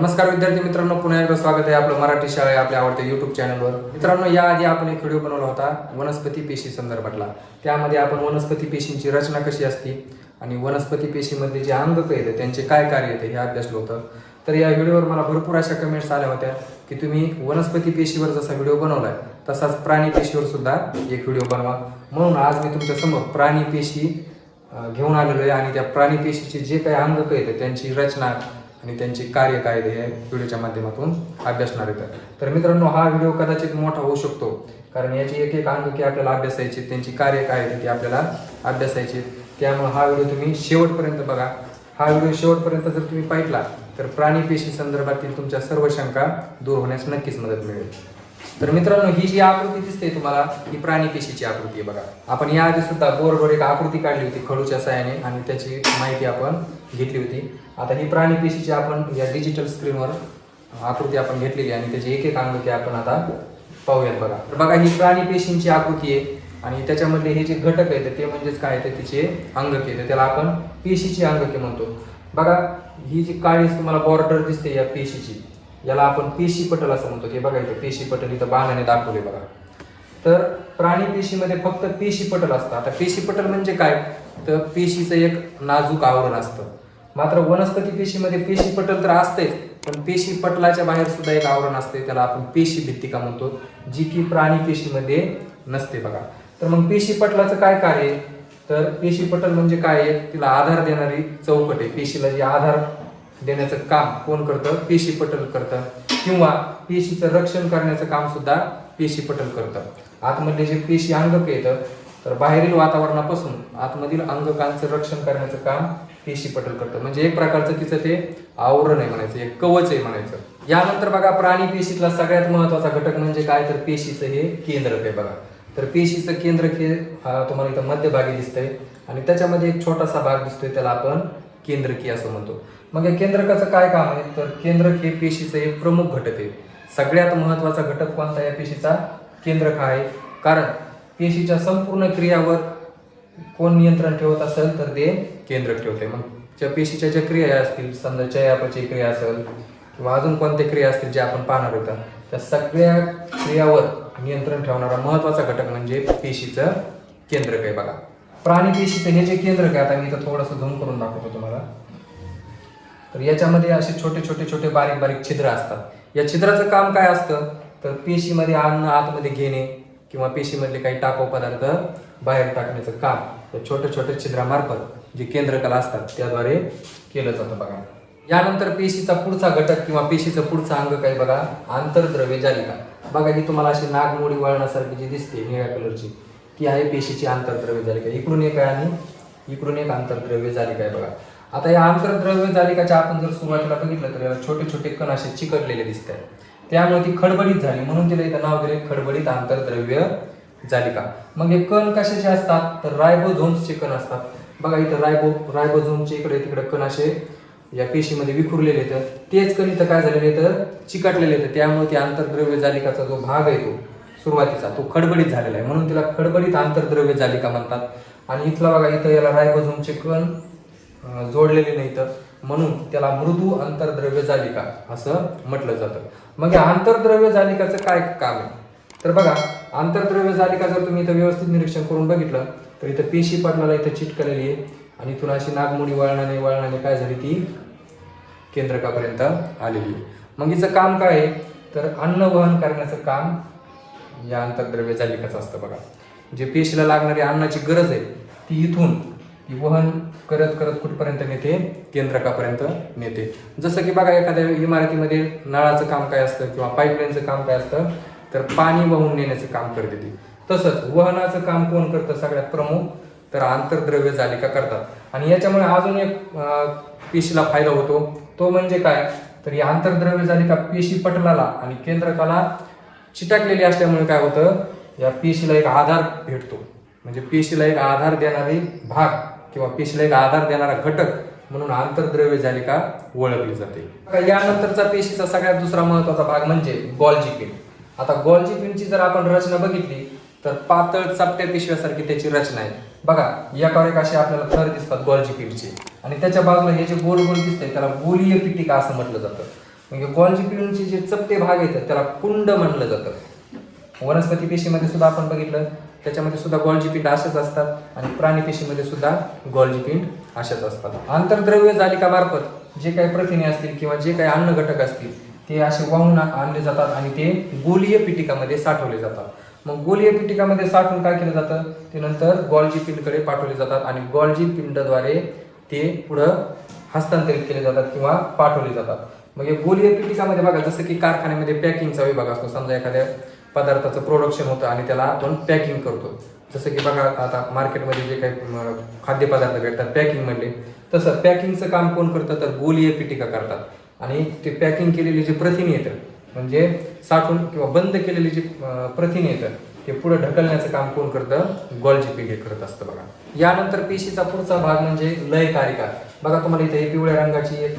नमस्कार विद्यार्थी मित्रांनो पुन्हा एकदा स्वागत आहे आपलं मराठी शाळा आपल्या आवडत्या युट्यूब चॅनलवर मित्रांनो याआधी आपण एक व्हिडिओ बनवला होता वनस्पती पेशी संदर्भातला. त्यामध्ये आपण वनस्पती पेशींची रचना कशी असते आणि वनस्पती पेशीमध्ये जे अंगक येतं त्यांचे काय कार्य येते हे अभ्यासलं होतं. तर या व्हिडिओवर मला भरपूर अशा कमेंट्स आल्या होत्या की तुम्ही वनस्पती पेशीवर जसा व्हिडिओ बनवलाय तसाच प्राणी पेशीवर सुद्धा एक व्हिडिओ बनवा. म्हणून आज मी तुमच्यासमोर प्राणी पेशी घेऊन आलेलो आहे आणि त्या प्राणी पेशीचे जे काही अंगक येतं त्यांची रचना आणि त्यांचे कार्य काय हे व्हिडिओच्या माध्यमातून अभ्यासणार आहेत. तर मित्रांनो हा व्हिडिओ कदाचित मोठा होऊ शकतो कारण याची एक एक अंगकी आपल्याला अभ्यासायची त्यांची कार्य काय आहे आपल्याला अभ्यासायची त्यामुळे हा व्हिडिओ तुम्ही शेवटपर्यंत बघा. हा व्हिडिओ शेवटपर्यंत जर तुम्ही पाहिला तर प्राणी पेशी संदर्भातील तुमच्या सर्व शंका दूर होण्यास नक्कीच मदत मिळेल. तर मित्रांनो ही जी आकृती दिसते तुम्हाला ही प्राणी पेशीची आकृती आहे बघा. आपण याआधी सुद्धा बोर्डवर एक आकृती काढली होती खडूच्या सायाने आणि त्याची माहिती आपण घेतली होती. आता ही प्राणी पेशीची आपण या डिजिटल स्क्रीनवर आकृती आपण घेतलेली आणि त्याची एक एक आकृती आपण आता पाहूयात बघा. तर बघा ही प्राणी पेशींची आकृती आहे आणि त्याच्यामधले हे जे घटक आहेत ते म्हणजेच काय ते तिचे अंगके तर त्याला आपण पेशीची अंगके म्हणतो. बघा ही जी काळी तुम्हाला बॉर्डर दिसते या पेशीची. याला आपण पेशी पटल असं म्हणतो. की बघा इथं पेशी पटल इथं बाणाने दाखवले बघा. तर प्राणी पेशीमध्ये फक्त पेशी पटल असतं. आता पेशी पटल म्हणजे काय? तर पेशीचं एक नाजूक आवरण असतं. मात्र वनस्पती पेशीमध्ये पेशी पटल तर असतेच पण पेशी पटलाच्या बाहेर सुद्धा एक आवरण असते त्याला आपण पेशी भित्तिका म्हणतो जी की प्राणी पेशीमध्ये नसते बघा. तर मग पेशी पटलाचं काय कार्य आहे? तर पेशी पटल म्हणजे काय आहे? तिला आधार देणारी चौकट आहे. पेशीला जे आधार देण्याचं काम कोण करतं? पेशी पटल करतं. किंवा पेशीचं रक्षण करण्याचं काम सुद्धा पेशी पटल करतं. आतमधले जे पेशी अंगक येतं तर बाहेरील वातावरणापासून आतमधील अंगकांचं रक्षण करण्याचं काम पेशी पटल करतं. म्हणजे एक प्रकारचं तिचं ते आवरण आहे म्हणायचं एक कवच आहे म्हणायचं. यानंतर बघा प्राणी पेशीतला सगळ्यात महत्त्वाचा घटक म्हणजे काय? तर पेशीचं हे केंद्रक आहे बघा. तर पेशीचं केंद्रक हे तुम्हाला इथं मध्यभागी दिसतंय आणि त्याच्यामध्ये एक छोटासा भाग दिसतोय त्याला आपण केंद्रकी असं म्हणतो. मग या केंद्रकाचं काय काम आहे? तर केंद्रक हे पेशीचं एक प्रमुख घटक आहे. सगळ्यात महत्त्वाचा घटक कोणता या पेशीचा? केंद्रक आहे. कारण पेशीच्या संपूर्ण क्रियावर कोण नियंत्रण ठेवत असेल तर ते केंद्र ठेवते. मग ज्या पेशीच्या ज्या क्रिया असतील समजा चयापचय क्रिया असेल किंवा अजून कोणत्या क्रिया असतील ज्या आपण पाहणार होता त्या सगळ्या क्रियावर नियंत्रण ठेवणारा महत्त्वाचा घटक म्हणजे पेशीचं केंद्रक आहे बघा. प्राणी पेशीचं हे जे केंद्रक आहे आता मी इथं थोडंसं झूम करून दाखवतो तुम्हाला. तर याच्यामध्ये असे छोटे छोटे छोटे बारीक बारीक छिद्र असतात. या छिद्राचं काम काय असतं? तर पेशीमध्ये अन्न आतमध्ये घेणे किंवा पेशीमधले काही टाकाऊ पदार्थ बाहेर टाकण्याचं काम. या छोट्या छोट्या छिद्रामार्फत जे केंद्रकला असतात त्याद्वारे केलं जातं बघा. यानंतर पेशीचा पुढचा घटक किंवा पेशीचं पुढचा अंग काय बघा? आंतरद्रव्य जालिका. बघा ही तुम्हाला अशी नागमोडी वळणासारखी जी दिसते निळ्या कलरची ती आहे पेशीची आंतरद्रव्य जालिका. इकडून एक आहे आणि इकडून एक आंतरद्रव्य जालिका आहे बघा. आता या आंतरद्रव्य जालिकाच्या आपण जर सुरुवातीला बघितलं तर याला छोटे छोटे कण असे चिकटलेले दिसत आहेत त्यामुळे ती खडबडीत झाली म्हणून तिला इथं नाव दिले खडबडीत आंतरद्रव्य जालिका. मग हे कण कशाचे असतात? तर रायबोझोम्सचे कण असतात. बघा इथं रायबो रायबोझोमचे इकडे तिकडे कण असे या पेशीमध्ये विखुरलेले आहेत. तेच कण इथं काय झालेले तर चिकटलेले तर त्यामुळे ते आंतरद्रव्य जालिकाचा जो भाग आहे तो सुरुवातीचा तो खडबडीत झालेला आहे. म्हणून तिला खडबडीत आंतरद्रव्य जालिका म्हणतात. आणि इथला बघा इथं याला रायबोझोमचे कण जोडलेले नाही तर म्हणून त्याला मृदू आंतरद्रव्य जालिका असं म्हटलं जातं. मग या आंतरद्रव्य जालिकाचं काय काम आहे? तर बघा आंतरद्रव्य जालिका जर तुम्ही इथं व्यवस्थित निरीक्षण करून बघितलं तर इथं पेशी पडलाला इथं चिटकलेली आहे. आणि इथून अशी नागमोडी वळणाने वळणाने काय झाली ती? केंद्रकापर्यंत आलेली आहे. मग हिचं काम काय आहे? तर अन्न वहन करण्याचं काम या अंतर्द्रव्य जालिकाचं असतं बघा. जे पेशीला लागणारी अन्नाची गरज आहे ती इथून ती वहन करत करत कुठपर्यंत नेते? केंद्रकापर्यंत नेते. जसं की बघा एखाद्या इमारतीमध्ये नळाचं काम काय असतं किंवा पाईपलाईनचं काम काय असतं? तर पाणी वाहून नेण्याचं काम करते ती. तसंच वहनाचं काम कोण करतं? सगळ्यात प्रमुख तर आंतरद्रव्य जालिका करतात. आणि याच्यामुळे अजून एक पेशीला फायदा होतो. तो म्हणजे काय? तर ही आंतरद्रव्य जालिका पेशी पटलाला आणि केंद्रकाला चिटकलेली असल्यामुळे काय होतं? या पेशीला एक आधार भेटतो. म्हणजे पेशीला एक आधार देणारी भाग किंवा पेशीला एक आधार देणारा घटक म्हणून आंतरद्रव्य जालिका ओळखली जाते. यानंतरचा पेशीचा सगळ्यात दुसरा महत्त्वाचा भाग म्हणजे गॉल्जी पिन आता गॉल्जी पिनची जर आपण रचना बघितली तर पातळ चपट्या पिशव्यासारखी त्याची रचना आहे. बघा एकावर एक असे आपल्याला थर दिसतात गॉल्जी पीठचे. आणि त्याच्या बाजूला हे जे गोल गोल दिसतंय त्याला गोलीय पिटिका असं म्हटलं जातं. म्हणजे गॉल्जी पिंडचे जे चपटे भाग येतात त्याला कुंड म्हणलं जातं. वनस्पती पेशीमध्ये सुद्धा आपण बघितलं त्याच्यामध्ये सुद्धा गॉल्जी पिंड असेच असतात आणि प्राणी पेशीमध्ये सुद्धा गॉल्जी पिंड असेच असतात. आंतरद्रव्य जालिकामार्फत जे काही प्रथिने असतील किंवा जे काही अन्न घटक असतील ते असे वाहून आणले जातात आणि ते गोलीय पिटिकामध्ये साठवले जातात. मग गोलीय पिटिकामध्ये साठवून काय केलं जातं? ते नंतर गॉल्जी पिंडकडे पाठवले जातात आणि गॉल्जी पिंडद्वारे ते पुढं हस्तांतरित केले जातात किंवा पाठवले जातात. मग हे गोलीय पिटिकामध्ये बघा जसं की कारखान्यामध्ये पॅकिंगचा विभाग असतो. समजा एखाद्या पदार्थाचं प्रोडक्शन होतं आणि त्याला आपण पॅकिंग करतो. जसं की बघा आता मार्केटमध्ये जे काही खाद्यपदार्थ भेटतात पॅकिंग म्हणले तसं पॅकिंगचं काम कोण करतं? तर गोलीय पिटिका करतात. आणि ते पॅकिंग केलेले जे प्रथिने येतं म्हणजे साठवून किंवा बंद केलेली जे प्रथिने येतं ते पुढे ढकलण्याचं काम कोण करतं? गॉल्जी पिंगे करत असतं बघा. यानंतर पेशीचा पुढचा भाग म्हणजे लयकारिका. बघा तुम्हाला इथे पिवळ्या रंगाची एक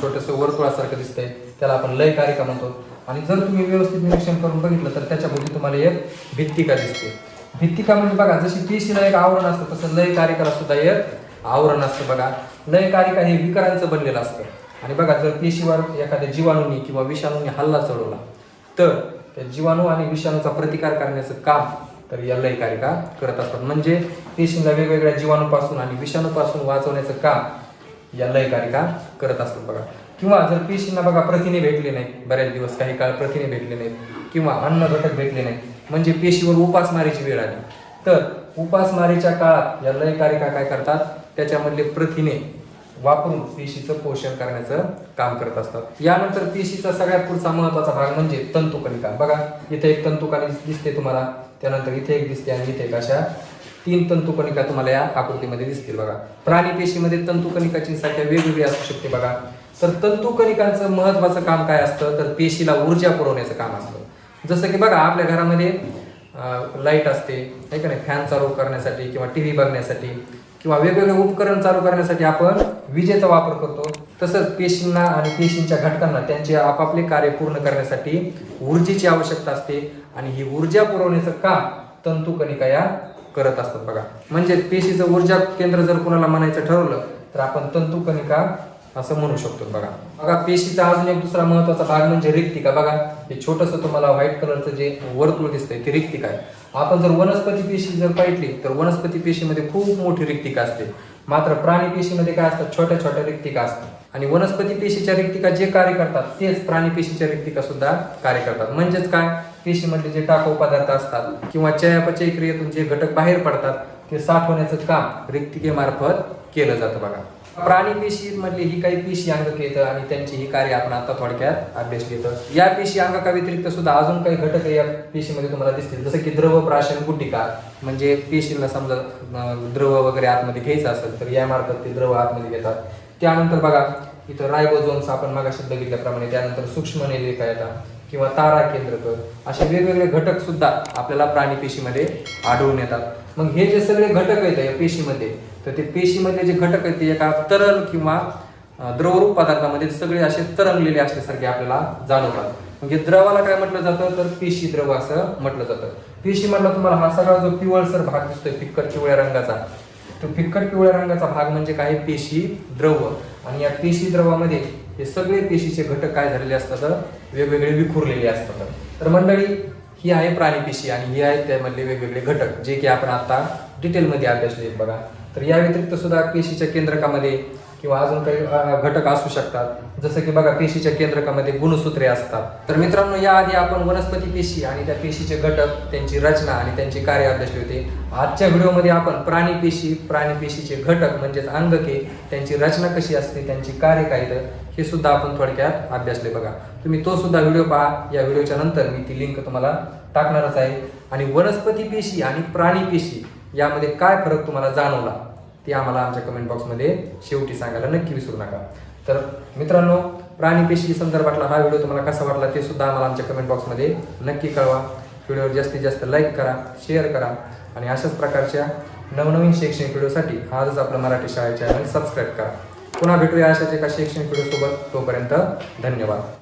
छोटंसं वर्तुळासारखं दिसतंय. त्याला आपण लयकारिका म्हणतो. आणि जर तुम्ही व्यवस्थित निरीक्षण करून बघितलं तर त्याच्याभोवती तुम्हाला एक भित्तिका दिसते. भित्तिका म्हणजे बघा जशी पेशीला एक आवरण असतं तसं लयकारिकाला सुद्धा एक आवरण असतं बघा. लयकारिका हे विकारांचं बनलेलं असतं. आणि बघा जर पेशीवर एखाद्या जीवाणूंनी किंवा विषाणूंनी हल्ला चढवला तर त्या जीवाणू आणि विषाणूचा प्रतिकार करण्याचं काम तर या लयकारिका करत असतात. म्हणजे पेशींना वेगवेगळ्या जीवाणूपासून आणि विषाणूपासून वाचवण्याचं काम या लयकारिका करत असतात बघा. किंवा जर पेशींना बघा प्रथिने भेटले नाहीत बऱ्याच दिवस काही काळ प्रथिने भेटले नाहीत किंवा अन्न घटक भेटले नाहीत म्हणजे पेशीवर उपासमारीची वेळ आली. तर उपासमारीच्या काळात या लयकारिका काय करतात? त्याच्यामधले प्रथिने वापरून पेशीचं पोषण करण्याचं काम करत असतात. यानंतर पेशीचा सगळ्यात पुढचा महत्त्वाचा भाग म्हणजे तंतुकणिका. बघा इथे एक तंतुकणिका दिसते तुम्हाला त्यानंतर इथे एक दिसते आणि इथे एक अशा तीन तंतुकणिका तुम्हाला या आकृतीमध्ये दिसतील बघा. प्राणी पेशीमध्ये तंतुकणिकाची संख्या वेगवेगळी असू शकते बघा. तर तंतुकणिकांचं महत्वाचं काम काय असतं? तर पेशीला ऊर्जा पुरवण्याचं काम असतं. जसं की बघा आपल्या घरामध्ये लाइट असते आहे का नाही? फॅन चालू करण्यासाठी किंवा टी व्ही बघण्यासाठी. किंवा वेगवेगळे उपकरण चालू करण्यासाठी आपण विजेचा वापर करतो. तसंच पेशींना आणि पेशींच्या घटकांना त्यांचे आपापले कार्य पूर्ण करण्यासाठी ऊर्जेची आवश्यकता असते. आणि ही ऊर्जा पुरवण्याचं काम तंतुकणिका या करत असतात बघा. म्हणजे पेशीचं ऊर्जा केंद्र जर कुणाला म्हणायचं ठरवलं तर आपण तंतुकणिका असं म्हणू शकतो बघा. बघा पेशीचा अजून एक दुसरा महत्त्वाचा भाग म्हणजे रिक्तिका. बघा हे छोटस तुम्हाला व्हाईट कलरचं जे वर्तुळ दिसतंय ते रिक्तिका आहे. आपण जर वनस्पती पेशी जर पाहिली तर वनस्पती पेशीमध्ये खूप मोठी रिक्तिका असते. मात्र प्राणी पेशीमध्ये काय असतात छोट्या छोट्या रिक्तिका असतात. आणि वनस्पती पेशीच्या रिक्तिका जे कार्य करतात तेच प्राणी पेशीच्या रिक्तिका सुद्धा कार्य करतात. म्हणजेच काय? पेशीमधले जे टाकाऊ पदार्थ असतात किंवा चयापचय क्रियेतून जे घटक बाहेर पडतात ते साठवण्याचं काम रिक्तिकेमार्फत केलं जातं बघा. प्राणी पेशीमधली ही काही पेशी अंगक येतं आणि त्यांची ही कार्य आपण आता थोडक्यात अभ्यासली येतं या पेशी अंगका व्यतिरिक्त सुद्धा अजून काही घटक या पेशीमध्ये तुम्हाला दिसतील. जसं की द्रव प्राशन गुटिका. म्हणजे पेशींना समजा द्रव वगैरे आतमध्ये घ्यायचं असेल तर यामार्फत ते द्रव आतमध्ये घेतात. त्यानंतर बघा इथं रायबोझोन्स आपण मागाशी बघितल्याप्रमाणे त्यानंतर सूक्ष्म नेलिका येतात किंवा तारा केंद्रक. असे वेगवेगळे घटक सुद्धा आपल्याला प्राणी पेशीमध्ये आढळून येतात. मग हे जे सगळे घटक आहेत या पेशीमध्ये तर ते पेशीमध्ये जे घटक आहेत ते एका तरल किंवा द्रवरूप पदार्थामध्ये सगळे असे तरंगलेले असल्यासारखे आपल्याला जाणवतात. म्हणजे द्रवाला काय म्हटलं जातं? तर पेशी द्रव असं म्हटलं जातं. पेशी म्हटलं तुम्हाला हा सगळा जो पिवळसर भाग दिसतोय फिक्कट पिवळ्या रंगाचा तो फिक्कट पिवळ्या रंगाचा भाग म्हणजे काय? पेशी द्रव. आणि या पेशी द्रवामध्ये हे सगळे पेशीचे घटक काय झालेले असतात? वेगवेगळे विखुरलेले असतात. तर मंडळी ही आहे प्राणी पेशी आणि ही आहे त्यामधले वेगवेगळे घटक जे की आपण आता डिटेलमध्ये अभ्यासले बघा. तर या व्यतिरिक्त सुद्धा पेशीच्या केंद्रकामध्ये किंवा अजून काही घटक असू शकतात. जसं की बघा पेशीच्या केंद्रकामध्ये गुणसूत्रे असतात. तर मित्रांनो याआधी आपण वनस्पती पेशी आणि त्या पेशीचे घटक त्यांची रचना आणि त्यांची कार्य अभ्यासले होते. आजच्या व्हिडिओमध्ये आपण प्राणी पेशी प्राणी पेशीचे घटक म्हणजेच अंगके त्यांची रचना कशी असते त्यांची कार्य काय हे सुद्धा आपण थोडक्यात अभ्यासले बघा. तुम्ही तो सुद्धा व्हिडिओ पहा. या व्हिडिओच्या नंतर मी ती लिंक तुम्हाला टाकणारच आहे. आणि वनस्पती पेशी आणि प्राणी पेशी यामध्ये काय फरक तुम्हाला जाणवला ते आम्हाला आमच्या कमेंट बॉक्समध्ये शेवटी सांगायला नक्की विसरू नका. तर मित्रांनो प्राणी पेशी संदर्भातला हा व्हिडिओ तुम्हाला कसा वाटला ते सुद्धा आम्हाला आमच्या कमेंट बॉक्समध्ये नक्की कळवा. व्हिडिओवर जास्तीत जास्त लाईक करा शेअर करा. आणि अशाच प्रकारच्या नवनवीन शैक्षणिक व्हिडिओसाठी आजच आपलं मराठी शाळा चॅनल सबस्क्राईब करा. पुन्हा भेटूया अशाच एका शैक्षणिक व्हिडिओसोबत. तोपर्यंत धन्यवाद.